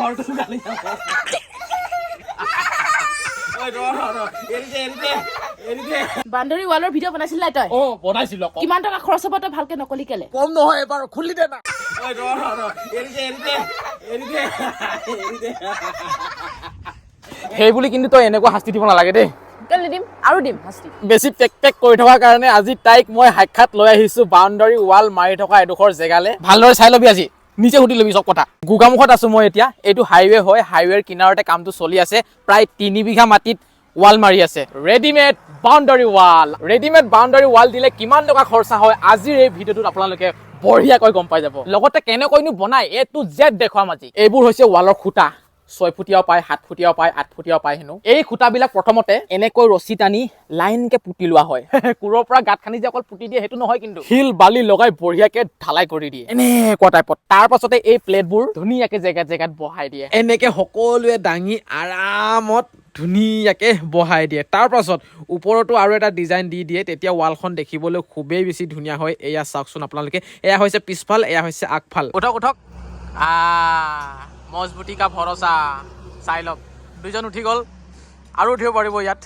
ঘৰটো গালি যাব ঐ ৰ ৰ ৰ এৰি দে এৰি দে এৰি দে বাউণ্ডাৰী ৱালৰ ভিডিঅ' বনাইছিল নাই তই? অ বনাইছিলো কিমান টকা খৰচ হ'ব তই ভালকে নকলি কেলে? কম নহয় এবাৰ খুলি দে না। ঐ ৰ ৰ ৰ এৰি দে এৰি দে এৰি দে এৰি দে। সেই বুলি কিন্তু তই এনেকুৱা শাস্তি দিব নালাগে দেই। কেলে দিম আৰু দিম শাস্তি। বেছি পেক পেক কৰি থকাৰ কাৰণে আজি তাইক মই সাক্ষাৎ লৈ আহিছো বাউণ্ডাৰী ৱাল মাৰি থকা এডোখৰ জেগালে। ভালদৰে চাই ল'বি আজি। নিজে সুধি ল'বি চব কথা। গোগামুখত আছো মই এতিয়া। এইটো হাইৱে হয় হাইৱেৰ কিনাৰতে কামটো চলি আছে। প্ৰায় তিনি বিঘা মাটিত ৱাল মাৰি আছে। Readymade boundary wall readymade boundary wall দিলে কিমান টকা খৰচা হয় আজিৰ এই ভিডিঅ'টোত আপোনালোকে বঢ়িয়াকৈ গম পাই যাব। লগতে কেনেকৈনো বনাই এ টু জেড দেখুৱাম আজি। এইবোৰ হৈছে ৱালৰ খুঁটা। ছয় ফুটীয়াও পায় সাত ফুটীয়াও পায় আঠ ফুটীয়াও পায় হেনো। এই খুঁটাবিলাক প্ৰথমতে এনেকৈ ৰছী টানি লাইনকে পুতি লোৱা হয়। কোৰৰ পৰা গাঁত খানি যে অকল পুতি দিয়ে, সেইটো নহয় কিন্তু। শিল বালি লগাই বঢ়িয়াকে ঢালাই কৰি দিয়ে। এনেকুৱা টাইপত তাৰ পাছতে এই প্লেটবোৰ ধুনীয়াকে জেগাত জেগাত বহাই দিয়ে। এনেকে সকলোৱে দাঙি আৰামত ধুনীয়াকে বহাই দিয়ে। তাৰ পাছত ওপৰতো আৰু এটা ডিজাইন দি দিয়ে। তেতিয়া ৱালখন দেখিবলৈ খুবেই বেছি ধুনীয়া হয়। এয়া চাওকচোন আপোনালোকে। এয়া হৈছে পিছফাল, এয়া হৈছে আগফাল। উঠক উঠক। মজবুতি কা ভৰসা চাই লওক। দুইজন উঠি গ'ল আৰু উঠিব পাৰিব ইয়াত।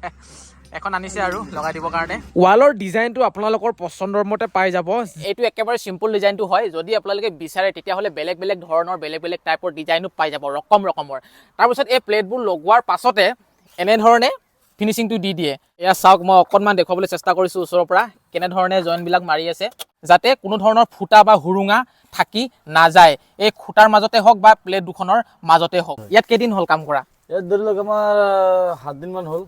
এখন আনিছে আৰু লগাই দিবৰ কাৰণে। ৱালৰ ডিজাইনটো আপোনালোকৰ পচন্দৰ মতে পাই যাব। এইটো একেবাৰে চিম্পুল ডিজাইনটো হয়। যদি আপোনালোকে বিচাৰে তেতিয়াহ'লে বেলেগ বেলেগ ধৰণৰ বেলেগ বেলেগ টাইপৰ ডিজাইনো পাই যাব ৰকম ৰকমৰ। তাৰপিছত এই প্লেটবোৰ লগোৱাৰ পাছতে এনেধৰণে ফিনিচিংটো দি দিয়ে। এয়া চাওক মই অকণমান দেখুৱাবলৈ চেষ্টা কৰিছোঁ ওচৰৰ পৰা কেনেধৰণে জইনবিলাক মাৰি আছে যাতে কোনো ধৰণৰ ফুটা বা সুৰুঙা থাকি নাযায়। এই খুটাৰ মাজতে হওক বা প্লেট দুখনৰ মাজতে হওক। ইয়াত কেইদিন হ'ল কাম কৰা? ইয়াত ধৰি লওক আমাৰ সাতদিনমান হ'ল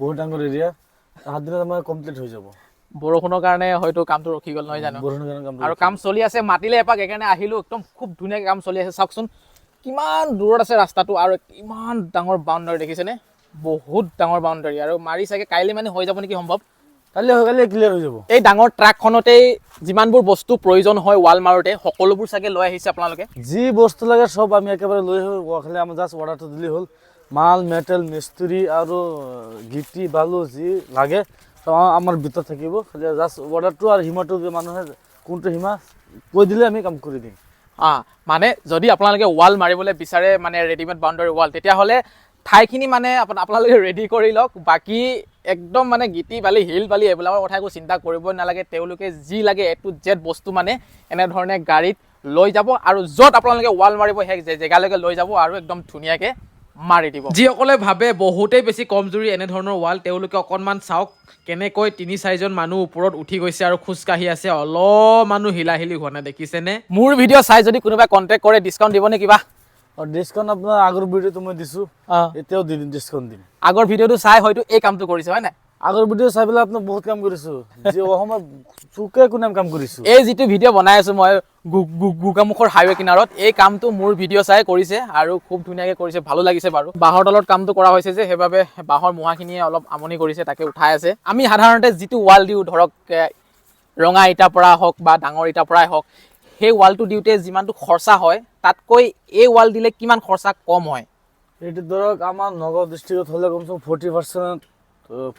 বহুত ডাঙৰ এৰিয়া সাতদিনত আমাৰ কমপ্লিট হৈ যাব। বৰষুণৰ কাৰণে হয়তো কামটো ৰখি গ'ল নহয় জানো? আৰু কাম চলি আছে মাতিলে এপাক সেইকাৰণে আহিলোঁ। একদম খুব ধুনীয়াকৈ কাম চলি আছে। চাওকচোন কিমান দূৰত আছে ৰাস্তাটো আৰু কিমান ডাঙৰ বাউণ্ডাৰী দেখিছেনে? বহুত ডাঙৰ বাউণ্ডাৰী আৰু মাৰি চাগে কাইলৈ মানে হৈ যাব নেকি সম্ভৱ? কালি হৈ কালি ক্লিয়াৰ হৈ যাব। এই ডাঙৰ ট্ৰাকখনতেই যিমানবোৰ বস্তু প্ৰয়োজন হয় ৱাল মাৰোতে সকলোবোৰ চাগে লৈ আহিছে আপোনালোকে? যি বস্তু লাগে চব আমি একেবাৰে লৈ খালি আমাৰ জাষ্ট অৰ্ডাৰটো দিলেই হ'ল। মাল মেটেল মিস্ত্ৰী আৰু গিটি বালু যি লাগে আমাৰ ভিতৰত থাকিব। খালি জাষ্ট অৰ্ডাৰটো আৰু সীমাটো মানুহে কোনটো সীমা কৈ দিলে আমি কাম কৰি দিম। মানে যদি আপোনালোকে ৱাল মাৰিবলৈ বিচাৰে মানে ৰেডিমেড বাউণ্ডাৰী ৱাল তেতিয়াহ'লে ঠাইখিনি মানে আপোন- আপোনালোকে ৰেডি কৰি লওক। বাকী একদম মানে গিটি বালি শিল বালি এইবিলাকৰ কথা একো চিন্তা কৰিবই নালাগে। তেওঁলোকে যি লাগে এ টু জেড বস্তু মানে এনেধৰণে গাড়ীত লৈ যাব আৰু য'ত আপোনালোকে ৱাল মাৰিব সেই জেগালৈকে লৈ যাব আৰু একদম ধুনীয়াকৈ মাৰি দিব। যিসকলে ভাবে বহুতেই বেছি কমজুৰি এনেধৰণৰ ৱাল তেওঁলোকে অকণমান চাওক কেনেকৈ তিনি চাৰিজন মানুহ ওপৰত উঠি গৈছে আৰু খোজকাঢ়ি আছে। অলপ মানুহ হিলা হিলি হোৱা নাই দেখিছেনে? মোৰ ভিডিঅ' চাই যদি কোনোবাই কণ্টেক্ট কৰে ডিছকাউণ্ট দিবনে কিবা? আৰু ডিছকাউণ্ট আপোনাৰ আগৰ ভিডিঅ'টো মই দিছোঁ। এতিয়াও দি দিম ডিছকাউণ্ট দিম। আগৰ ভিডিঅ'টো চাই হয়তো এই কামটো কৰিছে হয় নাই? আগৰ ভিডিঅ' চাই পেলাই আপোনাক বহুত কাম কৰিছোঁ। যি অসমত চুকে কোনে কাম কৰিছোঁ? এই যিটো ভিডিঅ' বনাই আছো মই গোগামুখৰ হাইৱে কিনাৰত এই কামটো মোৰ ভিডিঅ' চাই কৰিছে আৰু খুব ধুনীয়াকৈ কৰিছে ভালো লাগিছে বাৰু। বাঁহৰ তলত কামটো কৰা হৈছে যে সেইবাবে বাঁহৰ মুঢ়াখিনিয়ে অলপ আমনি কৰিছে তাকে উঠাই আছে। আমি সাধাৰণতে যিটো ৱাল দিওঁ ধৰক ৰঙা ইটাৰ পৰা হওক বা ডাঙৰ ইটাৰ পৰাই হওক সেই ৱালটো দিওঁতে যিমানটো খৰচা হয় তাতকৈ এই ৱাল দিলে কিমান খৰচা কম হয়? এইটো ধৰক আমাৰ নগাঁও ডিষ্ট্ৰিক্টত হ'লে কমচে কম ফৰ্টি পাৰ্চেণ্ট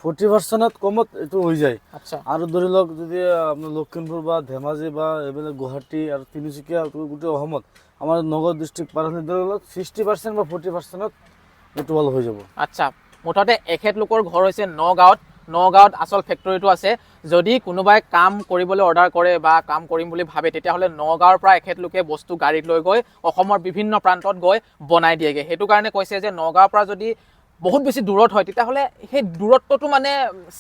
ফৰ্টি পাৰ্চেণ্টত কমত এইটো হৈ যায়। আচ্ছা। আৰু ধৰি লওক যদি আপোনাৰ লখিমপুৰ বা ধেমাজি বা এইবিলাক গুৱাহাটী আৰু তিনিচুকীয়া গোটেই অসমত আমাৰ নগাঁও ডিষ্ট্ৰিক্ট পাৰ হ'লে ধৰি লওক ছিক্সটি পাৰ্চেণ্ট বা ফৰ্টি পাৰ্চেণ্টত এইটো ৱাল হৈ যাব। আচ্ছা মুঠতে এখেতলোকৰ ঘৰ হৈছে নগাঁৱত। নগাঁৱত আচল ফেক্টৰীটো আছে। যদি কোনোবাই কাম কৰিবলৈ অৰ্ডাৰ কৰে বা কাম কৰিম বুলি ভাবে তেতিয়াহ'লে নগাঁৱৰ পৰা এখেতলোকে বস্তু গাড়ীত লৈ গৈ অসমৰ বিভিন্ন প্ৰান্তত গৈ বনাই দিয়েগৈ। সেইটো কাৰণে কৈছে যে নগাঁৱৰ পৰা যদি বহুত বেছি দূৰত হয় তেতিয়াহ'লে সেই দূৰত্বটো মানে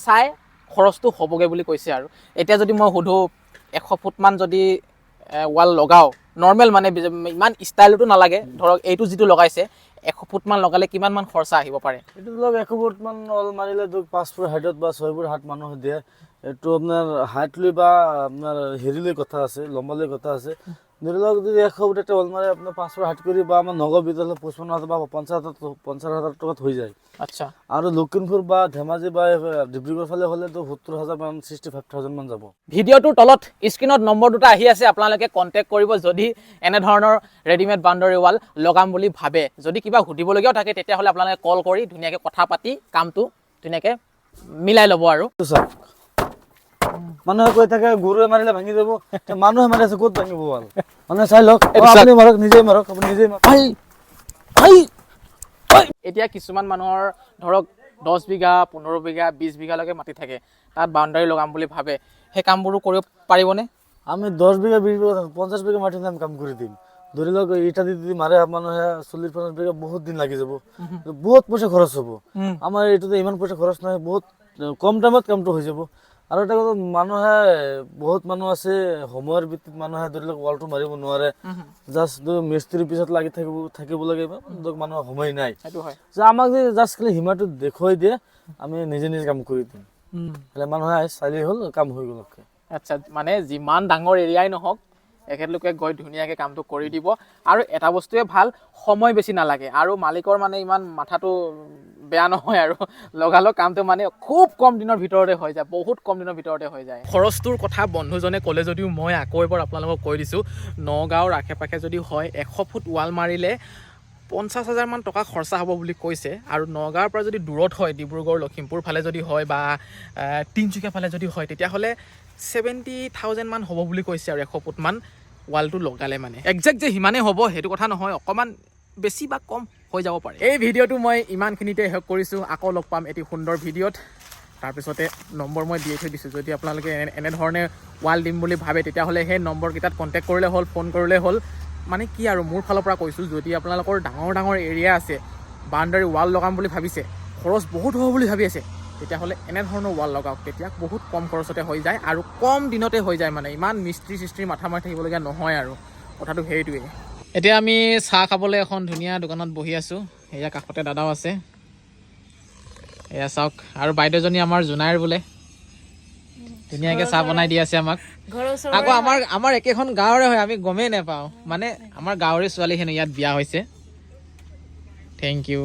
চাই খৰচটো হ'বগৈ বুলি কৈছে আৰু। এতিয়া যদি মই সোধোঁ এশ ফুটমান যদি ৱাল লগাওঁ নৰ্মেল মানে ইমান ষ্টাইলতো নালাগে। ধৰক, এইটো যিটো লগাইছে, এশ ফুটমান লগালে কিমানমান খৰচা আহিব পাৰে? এইটো ধৰক, এশ ফুটমান অল মাৰিলে ধৰক, পাঁচ ফুট হাইটত বা ছয় ফুট হাত মানুহ দিয়ে। এইটো আপোনাৰ হাইট লৈ বা আপোনাৰ হেৰি লৈ কথা আছে লম্বা লৈ কথা আছে। ধৰি লওক যদি এশ ফুট এটা ৱাল মাৰে আপোনাৰ পাঁচ ফুট হাইট কৰি বা নগাঁও ভিতৰত হ'লে পঁচপন্ন হাজাৰ বা পঞ্চাছ হাজাৰ পঞ্চাছ হাজাৰ টকাত হৈ যায়। আচ্ছা। আৰু লখিমপুৰ বা ধেমাজি বা ডিব্ৰুগড় ফালে হ'লেতো সত্তৰ হাজাৰ মান ছিক্সটি ফাইভ থাউজেণ্ড মান যাব। ভিডিঅ'টোৰ তলত স্ক্ৰীণত নম্বৰ দুটা আহি আছে আপোনালোকে কণ্টেক্ট কৰিব যদি এনেধৰণৰ ৰেডিমেড বাউণ্ডাৰী ৱাল লগাম বুলি ভাবে। যদি কিবা সুধিবলগীয়াও থাকে তেতিয়াহ'লে আপোনালোকে কল কৰি ধুনীয়াকৈ কথা পাতি কামটো ধুনীয়াকৈ মিলাই ল'ব আৰু। চাওক মানুহে কৈ থাকে গৰুৱে মাৰিলে ভাঙি যাব। মানুহে মাৰি আছে ক'ত ভাঙিব ৱাল মানে চাই লওক। আপুনি মাৰক নিজেই মাৰক আপুনি নিজেই মাৰক। এতিয়া কিছুমান মানুহৰ ধৰক দহ বিঘা পোন্ধৰ বিঘা বিছ বিঘালৈকে মাটি থাকে। তাত বাউণ্ডাৰী লগাম বুলি ভাবে। সেই কামবোৰো কৰিব পাৰিবনে? আমি দহ বিঘা বিছ বিঘা পঞ্চাছ বিঘা মাটিত আমি কাম কৰি দিম। ধৰি লওক ইটা দি দি মাৰে মানুহে চল্লিছ পঞ্চাছ বিঘা বহুত দিন লাগি যাব। বহুত পইচা খৰচ হ'ব। আমাৰ এইটোতে ইমান পইচা খৰচ নহয় বহুত কম টাইমত কামটো হৈ যাব। আৰু এটা কথা মানুহে বহুত মানুহ আছে সময়ৰ ভিত্তিত মানুহে ধৰি লওক ৱালটো মাৰিব নোৱাৰে। জাষ্ট মিস্ত্ৰীৰ পিছত লাগি থাকিব থাকিব লাগে মানুহৰ সময় নাই। যে আমাক যে জাষ্ট খালি সীমাটো দেখুৱাই দিয়ে আমি নিজে নিজে কাম কৰি দিম। মানুহে চালি হ'ল কাম হৈ গ'ল। আচ্ছা মানে যিমান ডাঙৰ এৰিয়াই নহওক এখেতলোকে গৈ ধুনীয়াকৈ কামটো কৰি দিব। আৰু এটা বস্তুৱে ভাল সময় বেছি নালাগে। আৰু মালিকৰ মানে ইমান মাথাটো বেয়া নহয় আৰু। লগালগ কামটো মানে খুব কম দিনৰ ভিতৰতে হৈ যায় বহুত কম দিনৰ ভিতৰতে হৈ যায়। খৰচটোৰ কথা বন্ধুজনে ক'লে যদিও মই আকৌ এবাৰ আপোনালোকক কৈ দিছোঁ নগাঁৱৰ আশে পাশে যদি হয় এশ ফুট ৱাল মাৰিলে পঞ্চাছ হাজাৰমান টকা খৰচা হ'ব বুলি কৈছে। আৰু নগাঁৱৰ পৰা যদি দূৰত হয় ডিব্ৰুগড় লখিমপুৰ ফালে যদি হয় বা তিনিচুকীয়া ফালে যদি হয় তেতিয়াহ'লে ছেভেণ্টি থাউজেণ্ডমান হ'ব বুলি কৈছে আৰু এশ ফুটমান ৱালটো লগালে মানে। একজেক্ট যে সিমানেই হ'ব সেইটো কথা নহয় অকণমান বেছি বা কম হৈ যাব পাৰে। এই ভিডিঅ'টো মই ইমানখিনিতে শেষ কৰিছোঁ আকৌ লগ পাম এটি সুন্দৰ ভিডিঅ'ত। তাৰপিছতে নম্বৰ মই দিয়ে থৈ দিছোঁ যদি আপোনালোকে এনে এনেধৰণে ৱাল দিম বুলি ভাবে তেতিয়াহ'লে সেই নম্বৰকেইটাত কণ্টেক্ট কৰিলে হ'ল ফোন কৰিলে হ'ল। মানে কি আৰু মোৰ ফালৰ পৰা কৈছোঁ যদি আপোনালোকৰ ডাঙৰ ডাঙৰ এৰিয়া আছে বাউণ্ডাৰী ৱাল লগাম বুলি ভাবিছে খৰচ বহুত হ'ব বুলি ভাবি আছে। তেতিয়াহ'লে এনেধৰণৰ ৱাল লগাওক। তেতিয়া বহুত কম খৰচতে হৈ যায় আৰু কম দিনতে হৈ যায় মানে। ইমান মিস্ত্ৰী চিস্ত্ৰী মাথা মাৰি থাকিবলগীয়া নহয় আৰু। কথাটো সেইটোৱেই এতিয়া আমি চাহ খাবলৈ এখন ধুনীয়া দোকানত বহি আছোঁ। এয়া কাষতে দাদাও আছে। এয়া চাওক। আৰু বাইদেউজনী আমাৰ জোনাইৰ বোলে। ধুনীয়াকৈ চাহ বনাই দি আছে আমাক। আকৌ আমাৰ আমাৰ একেখন গাঁৱৰে হয়। আমি গমেই নাপাওঁ। মানে আমাৰ গাঁৱৰে ছোৱালী হেনো ইয়াত বিয়া হৈছে। Thank you